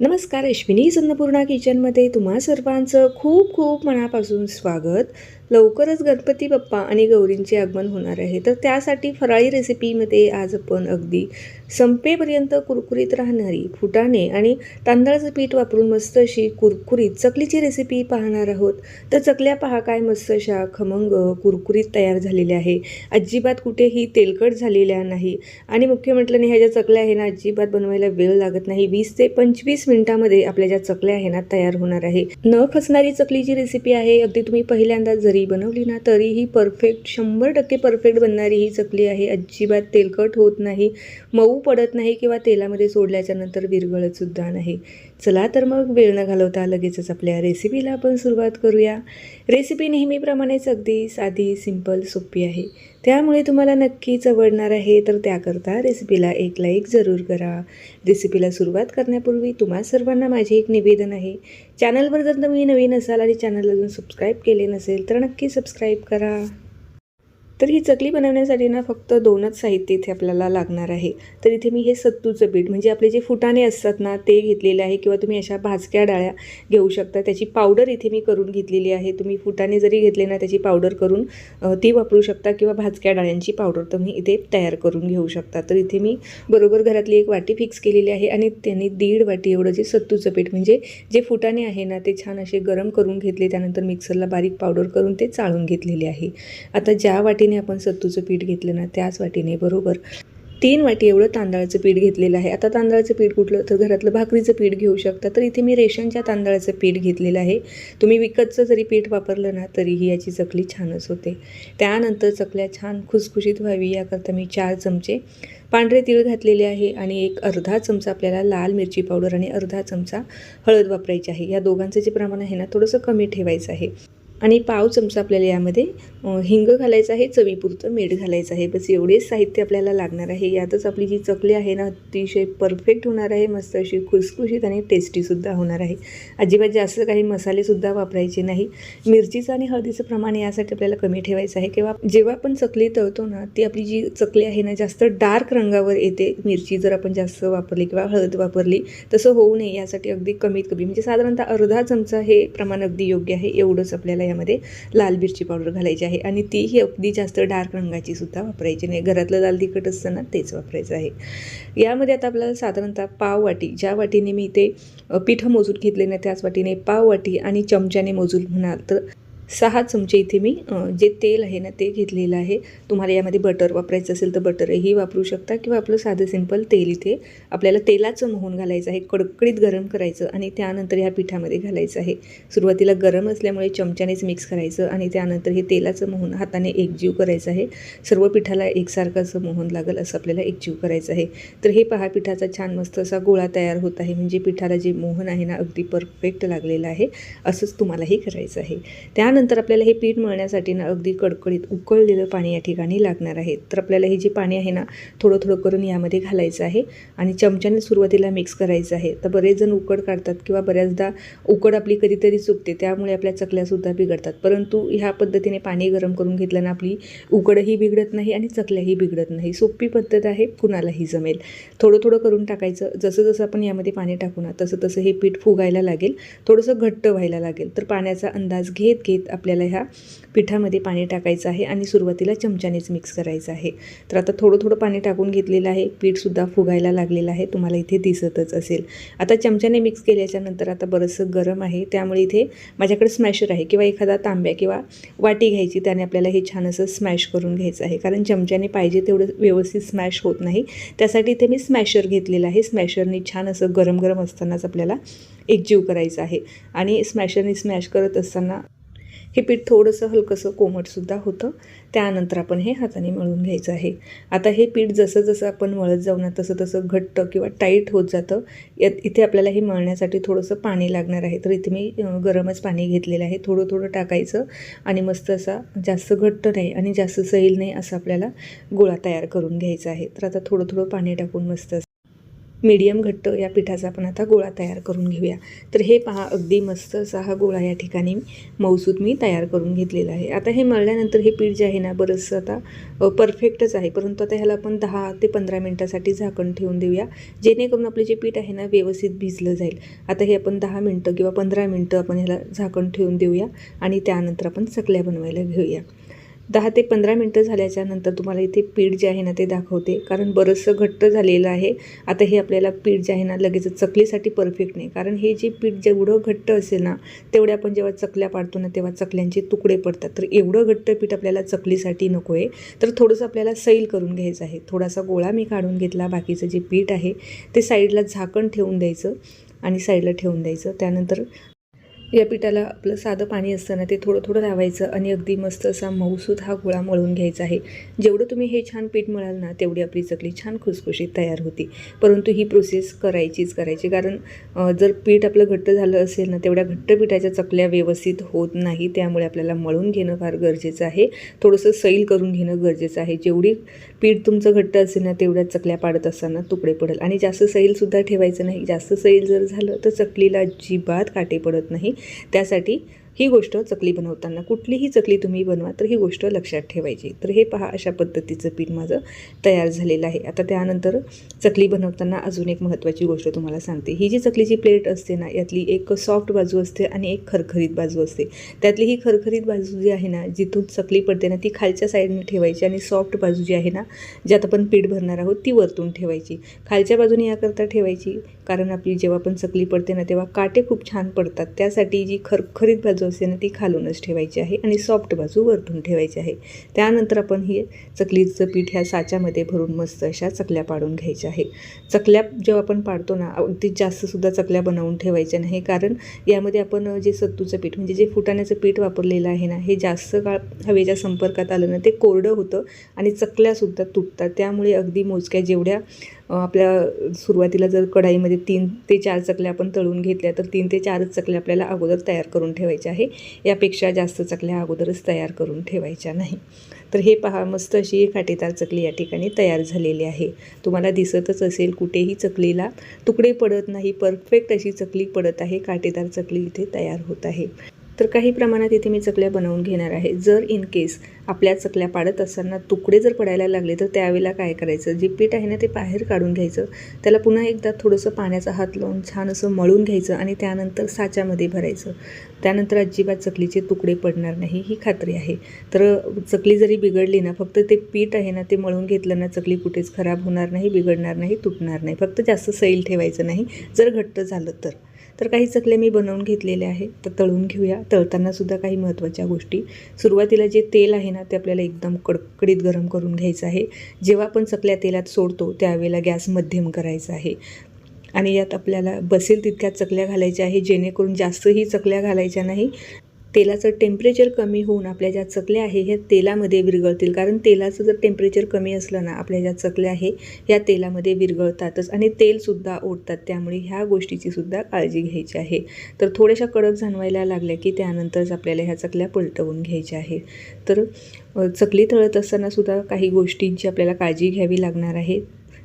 नमस्कार अश्विनी अन्नपूर्णा किचनमध्ये तुम्हा सर्वांचं खूप खूप मनापासून स्वागत. लवकरच गणपती बाप्पा आणि गौरींचे आगमन होणार आहे. तर त्यासाठी फराळी रेसिपीमध्ये आज आपण अगदी संपेपर्यंत कुरकुरीत राहणारी फुटाणे आणि तांदळाचं पीठ वापरून मस्त अशी कुरकुरीत चकलीची रेसिपी पाहणार आहोत. तर चकल्या पहा काय मस्त अशा खमंग कुरकुरीत तयार झालेल्या आहे. अजिबात कुठेही तेलकट झालेल्या नाही. आणि मुख्य म्हटलं नाही ह्या ज्या चकल्या आहे ना अजिबात बनवायला वेळ लागत नाही. वीस ते पंचवीस मिनिटामध्ये आपल्या ज्या चकल्या आहे ना तयार होणार आहे. न खचणारी चकलीची रेसिपी आहे अगदी तुम्ही पहिल्यांदा जरी बनवली ना तरीही परफेक्ट शंभर टक्के परफेक्ट बनणारी ही चकली आहे. अजिबात तेलकट होत नाही मऊ पडत नाही किंवा तेलामध्ये सोडल्याच्या नंतर विरघळत सुद्धा नाही. चला तर मग वेळ न घालवता लगेचच आपल्या रेसिपीला आपण सुरुवात करूया. रेसिपी नेहमीप्रमाणेच अगदी साधी सिंपल सोपी आहे. त्यामुळे तुम्हाला नक्कीच आवडणार आहे तर त्याकरता रेसिपीला एक लाईक जरूर करा. रेसिपीला सुरुवात करण्यापूर्वी तुम्हा सर्वांना माझे एक निवेदन आहे. चॅनलवर जर तुम्ही नवीन असाल आणि चॅनल अजून सबस्क्राईब केले नसेल तर नक्की सबस्क्राईब करा. तर ही चकली बनवण्यासाठी ना फक्त दोनच साहित्य इथे आपल्याला लागणार आहे. तर इथे मी हे सत्तूचं पीठ म्हणजे आपले जे फुटाणे असतात ना ते घेतलेले आहे किंवा तुम्ही अशा भाजक्या डाळ्या घेऊ शकता. त्याची पावडर इथे मी करून घेतलेली आहे. तुम्ही फुटाणे जरी घेतले ना त्याची पावडर करून ती वापरू शकता किंवा भाजक्या डाळ्यांची पावडर तुम्ही इथे तयार करून घेऊ शकता. तर इथे मी बरोबर घरातली एक वाटी फिक्स केलेली आहे आणि त्यांनी दीड वाटी एवढं जे सत्तूचं पीठ म्हणजे जे फुटाणे आहे ना ते छान असे गरम करून घेतले. त्यानंतर मिक्सरला बारीक पावडर करून ते चाळून घेतलेले आहे. आता ज्या वाटीने आपण सत्तूचं पीठ घेतलं ना त्याच वाटीने बरोबर? तीन वाटी एवढं तांदळाचं पीठ घेतलेलं आहे. आता तांदळाचं पीठ कुठलं? तर घरातलं भाकरीचं पीठ घेऊ शकता. तर इथे मी रेशनच्या तांदळाचं पीठ घेतलेलं आहे. तुम्ही विकतचं जरी पीठ वापरलं ना तरीही याची चकली छानच होते. त्यानंतर चकल्या छान खुसखुशीत व्हावी याकरता मी चार चमचे पांढरे तीळ घातलेले आहे आणि एक अर्धा चमचा आपल्याला लाल मिरची पावडर आणि अर्धा चमचा हळद वापरायची आहे. या दोघांचं जे प्रमाण आहे ना थोडंसं कमी ठेवायचं आहे. आणि पाव चमचा आपल्याला यामध्ये हिंग घालायचं आहे चवीपुरतं मीठ घालायचं आहे. बस एवढेच साहित्य आपल्याला लागणार आहे. यातच आपली जी चकली आहे ना अतिशय परफेक्ट होणार आहे. मस्त अशी खुसखुशीत आणि टेस्टीसुद्धा होणार आहे. अजिबात जास्त काही मसालेसुद्धा वापरायचे नाही. मिरचीचं आणि हळदीचं प्रमाण यासाठी आपल्याला कमी ठेवायचं आहे. किंवा जेव्हा आपण चकली तळतो ना ती आपली जी चकली आहे ना जास्त डार्क रंगावर येते. मिरची जर आपण जास्त वापरली किंवा हळद वापरली तसं होऊ नये. यासाठी अगदी कमीत कमी म्हणजे साधारणतः अर्धा चमचा हे प्रमाण अगदी योग्य आहे. एवढंच आपल्याला यामध्ये लाल मिरची पावडर घालायची आहे आणि तीही अगदी जास्त डार्क रंगाची सुद्धा वापरायची नाही. घरातलं लाल तिखट असतं ना तेच वापरायचं आहे. यामध्ये आता आपल्याला साधारणतः पाव वाटी ज्या वाटीने मी ते पीठ पिठं मोजून घेतले ना त्याच वाटीने पाव वाटी आणि चमच्याने मोजून म्हणाल तर सहा चमचे इथे मी जे तेल आहे ना ते घेतलेलं आहे. तुम्हाला यामध्ये बटर वापरायचं असेल तर बटरही वापरू शकता किंवा आपलं साधं सिंपल तेल इथे. आपल्याला तेलाचं मोहन घालायचं आहे कडकडीत गरम करायचं आणि त्यानंतर ह्या पिठामध्ये घालायचं आहे. सुरुवातीला गरम असल्यामुळे चमच्यानेच मिक्स करायचं आणि त्यानंतर हे तेलाचं मोहन हाताने एकजीव करायचं आहे. सर्व पिठाला एकसारखं असं मोहन लागेल असं आपल्याला एकजीव करायचं आहे. तर हे पहा पिठाचा छान मस्त असा गोळा तयार होत आहे. म्हणजे पिठाला जे मोहन आहे ना अगदी परफेक्ट लागलेलं आहे. असंच तुम्हालाही करायचं आहे. त्यानंतर आपल्याला हे पीठ मळण्यासाठी ना अगदी कडकडीत उकळलेलं पाणी या ठिकाणी लागणार आहे. तर आपल्याला हे जे पाणी आहे ना थोडं थोडं करून यामध्ये घालायचं आहे आणि चमच्याने सुरुवातीला मिक्स करायचं आहे. तर बरेच जण उकड काढतात किंवा बऱ्याचदा उकड आपली कधीतरी चुकते त्यामुळे आपल्या चकल्यासुद्धा बिघडतात. परंतु ह्या पद्धतीने पाणी गरम करून घेतल्यानं आपली उकडही बिघडत नाही आणि चकल्याही बिघडत नाही. सोपी पद्धत आहे कुणालाही जमेल. थोडं थोडं करून टाकायचं. जसं जसं आपण यामध्ये पाणी टाकू ना तसं तसं हे पीठ फुगायला लागेल. थोडंसं घट्ट व्हायला लागेल. तर पाण्याचा अंदाज घेत घेत आपल्याला ह्या पिठामध्ये पाणी टाकायचं आहे आणि सुरुवातीला चमच्यानेच मिक्स करायचं आहे. तर आता थोडं थोडं पाणी टाकून घेतलेलं आहे. पीठसुद्धा फुगायला लागलेलं आहे. तुम्हाला इथे दिसतच असेल. आता चमच्याने मिक्स केल्याच्यानंतर आता बरंचसं गरम आहे. त्यामुळे इथे माझ्याकडे स्मॅशर आहे. किंवा एखादा तांब्या किंवा वाटी घ्यायची त्याने आपल्याला हे छान असं स्मॅश करून घ्यायचं आहे. कारण चमच्याने पाहिजे तेवढं व्यवस्थित स्मॅश होत नाही. त्यासाठी इथे मी स्मॅशर घेतलेलं आहे. स्मॅशरनी छान असं गरम गरम असतानाच आपल्याला एकजीव करायचं आहे. आणि स्मॅशरनी स्मॅश करत असताना हे पीठ थोडंसं हलकंसं कोमटसुद्धा होतं. त्यानंतर आपण हे हाताने मळून घ्यायचं आहे. आता हे पीठ जसं जसं आपण मळत जाऊ ना तसं तसं घट्ट किंवा टाईट होत जातं. यात इथे आपल्याला हे मळण्यासाठी थोडंसं पाणी लागणार आहे. तर इथे मी गरमच पाणी घेतलेलं आहे. थोडं थोडं टाकायचं आणि मस्त असा जास्त घट्ट नाही आणि जास्त सैल नाही असं आपल्याला गोळा तयार करून घ्यायचा आहे. तर आता थोडं थोडं पाणी टाकून मस्त मीडियम घट्ट या पिठाचा आपण आता गोळा तयार करून घेऊया. तर हे पहा अगदी मस्त असा हा गोळा या ठिकाणी मौसूद मी तयार करून घेतलेला आहे. आता हे मळल्यानंतर हे पीठ जे आहे ना बरंचसं आता परफेक्टच आहे. परंतु आता ह्याला आपण दहा ते पंधरा मिनटासाठी झाकण ठेवून देऊया. जेणेकरून आपले जे पीठ आहे ना व्यवस्थित भिजलं जाईल. आता हे आपण दहा मिनटं किंवा पंधरा मिनटं आपण ह्याला झाकण ठेवून देऊया आणि त्यानंतर आपण चकल्या बनवायला घेऊया. दहा ते पंधरा मिनटं झाल्याच्यानंतर तुम्हाला इथे पीठ जे आहे ना ते दाखवते. कारण बरंचसं घट्ट झालेलं आहे. आता हे आपल्याला पीठ जे आहे ना लगेच चकलीसाठी परफेक्ट नाही. कारण हे जे पीठ जेवढं घट्ट असेल ना तेवढे आपण जेव्हा चकल्या पाडतो ना तेव्हा चकल्यांचे तुकडे पडतात. तर एवढं घट्ट पीठ आपल्याला चकलीसाठी नको आहे तर थोडंसं आपल्याला सैल करून घ्यायचं आहे. थोडासा गोळा मी काढून घेतला बाकीचं जे पीठ आहे ते साईडला झाकण ठेवून द्यायचं आणि साईडला ठेवून द्यायचं. त्यानंतर या पिठाला आपलं साधं पाणी असताना ते थोडं थोडं लावायचं आणि अगदी मस्त असा मऊसूद हा गोळा मळून घ्यायचा आहे. जेवढं तुम्ही हे छान पीठ मळाल ना तेवढी आपली चकली छान खुसखुशीत तयार होती. परंतु ही प्रोसेस करायचीच करायची. कारण जर पीठ आपलं घट्ट झालं असेल ना तेवढ्या घट्ट पिठाच्या चकल्या व्यवस्थित होत नाही त्यामुळे आपल्याला मळून घेणं फार गरजेचं आहे. थोडंसं सैल करून घेणं गरजेचं आहे. जेवढी पीठ तुमचं घट्ट असेल ना तेवढ्या चकल्या पाडत असताना तुकडे पडेल. आणि जास्त सैलसुद्धा ठेवायचं नाही. जास्त सैल जर झालं तर चकलीला अजिबात काटे पडत नाही. त्यासाठी ही गोष्ट चकली बनवताना कुठलीही चकली तुम्ही बनवा तर ही गोष्ट लक्षात ठेवायची. तर हे पहा अशा पद्धतीचं पीठ माझं तयार झालेलं आहे. आता त्यानंतर चकली बनवताना अजून एक महत्त्वाची गोष्ट तुम्हाला सांगते. ही जी चकलीची प्लेट असते ना यातली एक सॉफ्ट बाजू असते आणि एक खरखरीत बाजू असते. त्यातली ही खरखरीत बाजू जी आहे ना जिथून चकली पडते ना ती खालच्या साईडने ठेवायची आणि सॉफ्ट बाजू जी आहे ना ज्यात आपण पीठ भरणार आहोत ती वरतून ठेवायची. खालच्या बाजूने याकरता ठेवायची. कारण आपली जेव्हा पण चकली पडते ना तेव्हा काटे खूप छान पडतात. त्यासाठी जी खरखरीत बाजू असते ना ती खालूनच ठेवायची आहे आणि सॉफ्ट बाजू वरतून ठेवायची आहे. त्यानंतर आपण ही चकलीचं पीठ ह्या साच्यामध्ये भरून मस्त अशा चकल्या पाडून घ्यायच्या आहे. चकल्या जेव्हा आपण पाडतो ना अगदी जास्तसुद्धा चकल्या बनवून ठेवायच्या नाही कारण यामध्ये आपण जे सत्तूचं पीठ म्हणजे जे फुटाण्याचं पीठ वापरलेलं आहे ना हे जास्त काळ हवेच्या संपर्कात आलं ना ते कोरडं होतं आणि चकल्यासुद्धा तुटतात. त्यामुळे अगदी मोजक्या जेवढ्या आपल्या सुरुवातीला जर कढाईमध्ये तीन ते चार चकल्या आपण तळून घेतल्या तर तीन ते चारच चकल्या आपल्याला अगोदर तयार करून ठेवायच्या आहे. यापेक्षा जास्त चकल्या अगोदरच तयार करून ठेवायच्या नाही. तर हे पहा मस्त अशी काटेदार चकली या ठिकाणी तयार झालेली आहे. तुम्हाला दिसतच असेल कुठेही चकलीला तुकडे पडत नाही. परफेक्ट अशी चकली पडत आहे. काटेदार चकली इथे तयार होत आहे. तर काही प्रमाणात इथे मी चकल्या बनवून घेणार आहे. जर इन केस आपल्या चकल्या पाडत असताना तुकडे जर पडायला लागले तर त्यावेळेला काय करायचं? जे पीठ आहे ना ते बाहेर काढून घ्यायचं. त्याला पुन्हा एकदा थोडंसं पाण्याचा हात लावून छान असं मळून घ्यायचं आणि त्यानंतर साच्यामध्ये भरायचं. त्यानंतर अजिबात चकलीचे तुकडे पडणार नाही ही खात्री आहे. तर चकली जरी बिघडली ना फक्त ते पीठ आहे ना ते मळून घेतलं ना चकली कुठेच खराब होणार नाही बिघडणार नाही तुटणार नाही. फक्त जास्त सैल ठेवायचं नाही. जर घट्ट झालं तर. तर काही चकल्या मी बनवून घेतलेले आहे तर तळून घेऊया. तळतानासुद्धा काही महत्त्वाच्या गोष्टी. सुरुवातीला जे तेल आहे ना ते आपल्याला एकदम कडकडीत गरम करून घ्यायचं आहे. जेव्हा आपण चकल्या तेलात सोडतो त्यावेळेला गॅस मध्यम करायचा आहे. आणि यात आपल्याला बसेल तितक्या चकल्या घालायच्या आहे जेणेकरून जास्तही चकल्या घालायच्या नाही. तेलाचं टेम्परेचर कमी होऊन आपल्या ज्या चकल्या आहे ह्या तेलामध्ये विरघळतील. कारण तेलाचं जर टेम्परेचर कमी असलं ना आपल्या ज्या चकल्या आहे ह्या तेलामध्ये विरघळतातच. आणि तेलसुद्धा ओढतात. त्यामुळे ह्या गोष्टीची सुद्धा काळजी घ्यायची आहे. तर थोड्याशा कडक जाणवायला लागल्या की त्यानंतरच आपल्याला ह्या चकल्या पलटवून घ्यायच्या आहे तर चकली तळत असताना सुद्धा काही गोष्टींची आपल्याला काळजी घ्यावी लागणार आहे.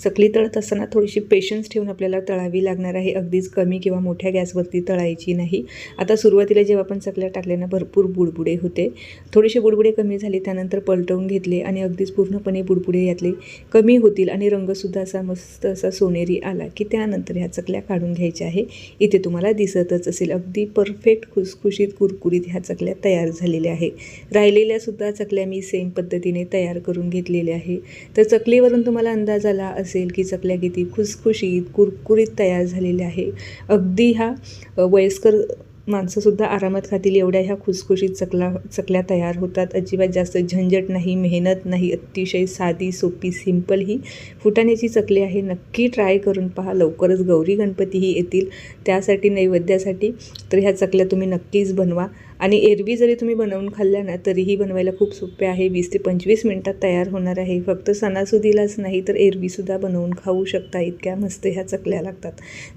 चकली तळत असताना थोडीशी पेशन्स ठेवून आपल्याला तळावी लागणार आहे. अगदीच कमी किंवा मोठ्या गॅसवरती तळायची नाही. आता सुरुवातीला जेव्हा आपण चकल्या टाकल्या ना भरपूर बुडबुडे होते. थोडेसे बुडबुडे कमी झाले त्यानंतर पलटवून घेतले आणि अगदीच पूर्णपणे बुडबुडे यातले कमी होतील आणि रंगसुद्धा असा मस्त असा सोनेरी आला की त्यानंतर ह्या चकल्या काढून घ्यायच्या आहे. इथे तुम्हाला दिसतच असेल अगदी परफेक्ट खुसखुशीत कुरकुरीत ह्या चकल्या तयार झालेल्या आहे. राहिलेल्यासुद्धा चकल्या मी सेम पद्धतीने तयार करून घेतलेल्या आहे. तर चकलीवरून तुम्हाला अंदाज आला असेल की चकल्या किती खुसखुशीत कुरकुरीत तयार झालेल्या आहे. अगदी ह्या वयस्कर माणसंसुद्धा आरामात खातील एवढ्या ह्या खुसखुशीत चकला चकल्या तयार होतात. अजिबात जास्त झंझट नाही मेहनत नाही अतिशय साधी सोपी सिंपल ही फुटाण्याची चकली आहे. नक्की ट्राय करून पहा लवकरच गौरी गणपतीही येतील. त्यासाठी नैवेद्यासाठी तर ह्या चकल्या तुम्ही नक्कीच बनवा. आणि एरवी जरी तुम्ही बनवून खाल्ल्या ना तरीही बनवायला खूप सोपे आहे. वीस ते पंचवीस मिनटात तयार होणार आहे. फक्त सणासुदीलाच नाही तर एरवीसुद्धा बनवून खाऊ शकता. इतक्या मस्त ह्या चकल्या लागतात.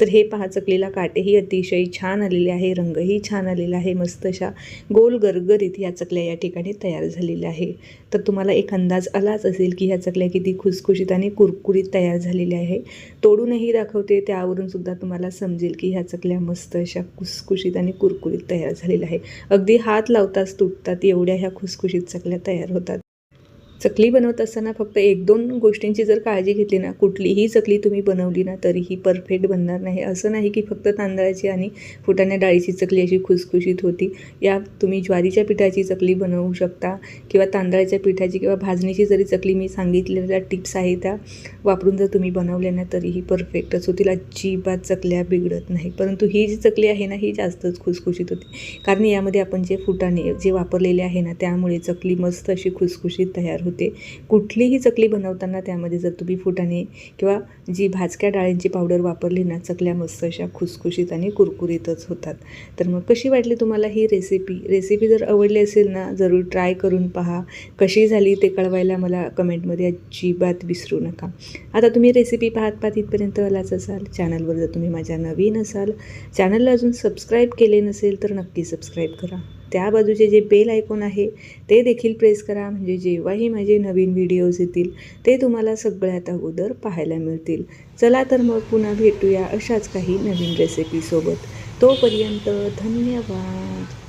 तर हे पहा चकलीला काटेही अतिशय छान आलेले आहे. रंगही छान आलेला आहे. मस्त अशा गोल गरगरीत ह्या चकल्या या ठिकाणी तयार झालेल्या आहे. तर तुम्हाला एक अंदाज आलाच असेल की ह्या चकल्या किती खुसखुशीत आणि कुरकुरीत तयार झालेल्या आहे. तोडूनही दाखवते. त्यावरून सुद्धा तुम्हाला समजेल की ह्या चकल्या मस्त अशा खुसखुशीत आणि कुरकुरीत तयार झालेल्या आहे. अगदी हात लावताच तुटतात एवढ्या ह्या खुसखुशीत चकल्या तयार होतात. चकली बनवत असताना फक्त एक दोन गोष्टींची जर काळजी घेतली ना कुठलीही चकली तुम्ही बनवली ना तरीही परफेक्ट बनणार नाही. असं नाही की फक्त तांदळाची आणि फुटाण्या डाळीची चकली अशी खुसखुशीत होती. या तुम्ही ज्वारीच्या पिठाची चकली बनवू शकता किंवा तांदळाच्या पिठाची किंवा भाजणीची जरी चकली मी सांगितलेल्या टिप्स आहे त्या वापरून जर तुम्ही बनवल्या ना तरीही परफेक्टच होतील. अजिबात चकल्या बिघडत नाही परंतु ही जी चकली आहे ना ही जास्तच खुसखुशीत होती. कारण यामध्ये आपण जे फुटाणे जे वापरलेले आहे ना त्यामुळे चकली मस्त अशी खुसखुशीत तयार होते. कुठलीही चकली बनवताना त्यामध्ये जर तुम्ही फुटाणे किंवा जी भाजक्या डाळींची पावडर वापरली ना चकल्या मस्त अशा खुसखुशीत आणि कुरकुरीतच होतात. तर मग कशी वाटली तुम्हाला ही रेसिपी रेसिपी जर आवडली असेल ना जरूर ट्राय करून पहा. कशी झाली ते कळवायला मला कमेंटमध्ये अजिबात विसरू नका. आता तुम्ही रेसिपी पाहत पाहत इथपर्यंत आलाच असाल चॅनलवर जर तुम्ही माझ्या नवीन असाल चॅनलला अजून सबस्क्राईब केले नसेल तर नक्की सबस्क्राईब करा. त्या बाजूचे जे बेल आयकॉन आहे ते देखील प्रेस करा. म्हणजे जेव्हाही माझे नवीन व्हिडिओज येतील ते तुम्हाला सगळ्यात अगोदर पाहायला मिळतील. चला तर मग पुन्हा भेटूया अशाच काही नवीन रेसिपीसोबत तोपर्यंत धन्यवाद.